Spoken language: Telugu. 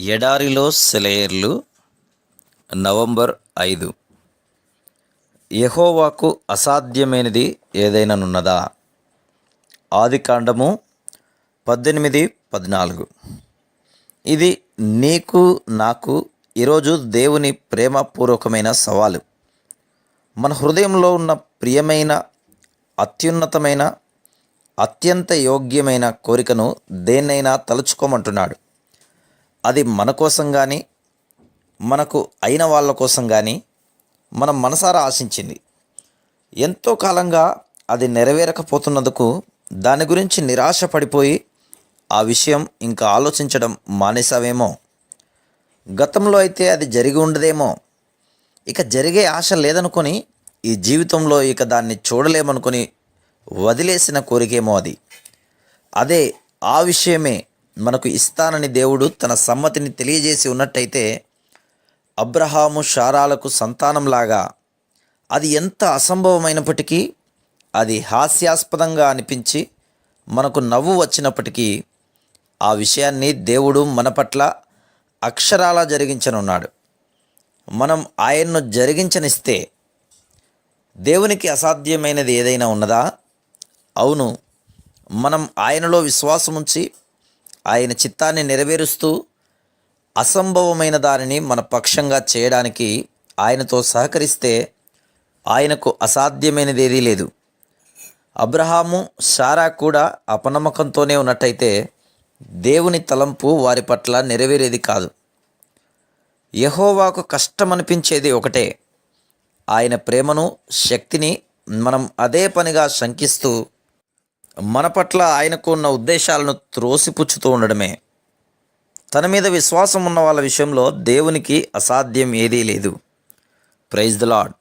ఎడారిలో సెలయర్లు నవంబర్ ఐదు. యహోవాకు అసాధ్యమైనది ఏదైనానున్నదా? ఆదికాండము పద్దెనిమిది పద్నాలుగు. ఇది నీకు నాకు ఈరోజు దేవుని ప్రేమపూర్వకమైన సవాలు. మన హృదయంలో ఉన్న ప్రియమైన అత్యున్నతమైన అత్యంత యోగ్యమైన కోరికను దేన్నైనా తలుచుకోమంటున్నాడు. అది మన కోసం కానీ మనకు అయిన వాళ్ళ కోసం కానీ మనం మనసారా ఆశించింది. ఎంతో కాలంగా అది నెరవేరకపోతున్నందుకు దాని గురించి నిరాశ పడిపోయి ఆ విషయం ఇంకా ఆలోచించడం మానేసావేమో గతంలో అయితే అది జరిగి ఉండదేమో. ఇక జరిగే ఆశ లేదనుకొని ఈ జీవితంలో ఇక దాన్ని చూడలేమనుకొని వదిలేసిన కోరికేమో అది. అదే ఆ విషయమే మనకు ఇస్తానని దేవుడు తన సమ్మతిని తెలియజేసి ఉన్నట్టయితే అబ్రహాము షారాలకు సంతానంలాగా అది ఎంత అసంభవమైనప్పటికీ అది హాస్యాస్పదంగా అనిపించి మనకు నవ్వు వచ్చినప్పటికీ ఆ విషయాన్ని దేవుడు మన పట్ల అక్షరాలా జరిగించనున్నాడు. మనం ఆయన్ను జరిగించనిస్తే దేవునికి అసాధ్యమైనది ఏదైనా ఉన్నదా? అవును మనం ఆయనలో విశ్వాసముంచి ఆయన చిత్తాన్ని నెరవేరుస్తూ అసంభవమైన దానిని మన పక్షంగా చేయడానికి ఆయనతో సహకరిస్తే ఆయనకు అసాధ్యమైనది ఏదీ లేదు. అబ్రహాము సారా కూడా అపనమ్మకంతోనే ఉన్నట్టయితే దేవుని తలంపు వారి పట్ల నెరవేరేది కాదు. యహోవాకు కష్టమనిపించేది ఒకటే. ఆయన ప్రేమను శక్తిని మనం అదే పనిగా శంకిస్తూ మన పట్ల ఆయనకు ఉన్న ఉద్దేశాలను త్రోసిపుచ్చుతూ ఉండడమే. తన మీద విశ్వాసం ఉన్న వాళ్ళ విషయంలో దేవునికి అసాధ్యం ఏదీ లేదు. Praise the lord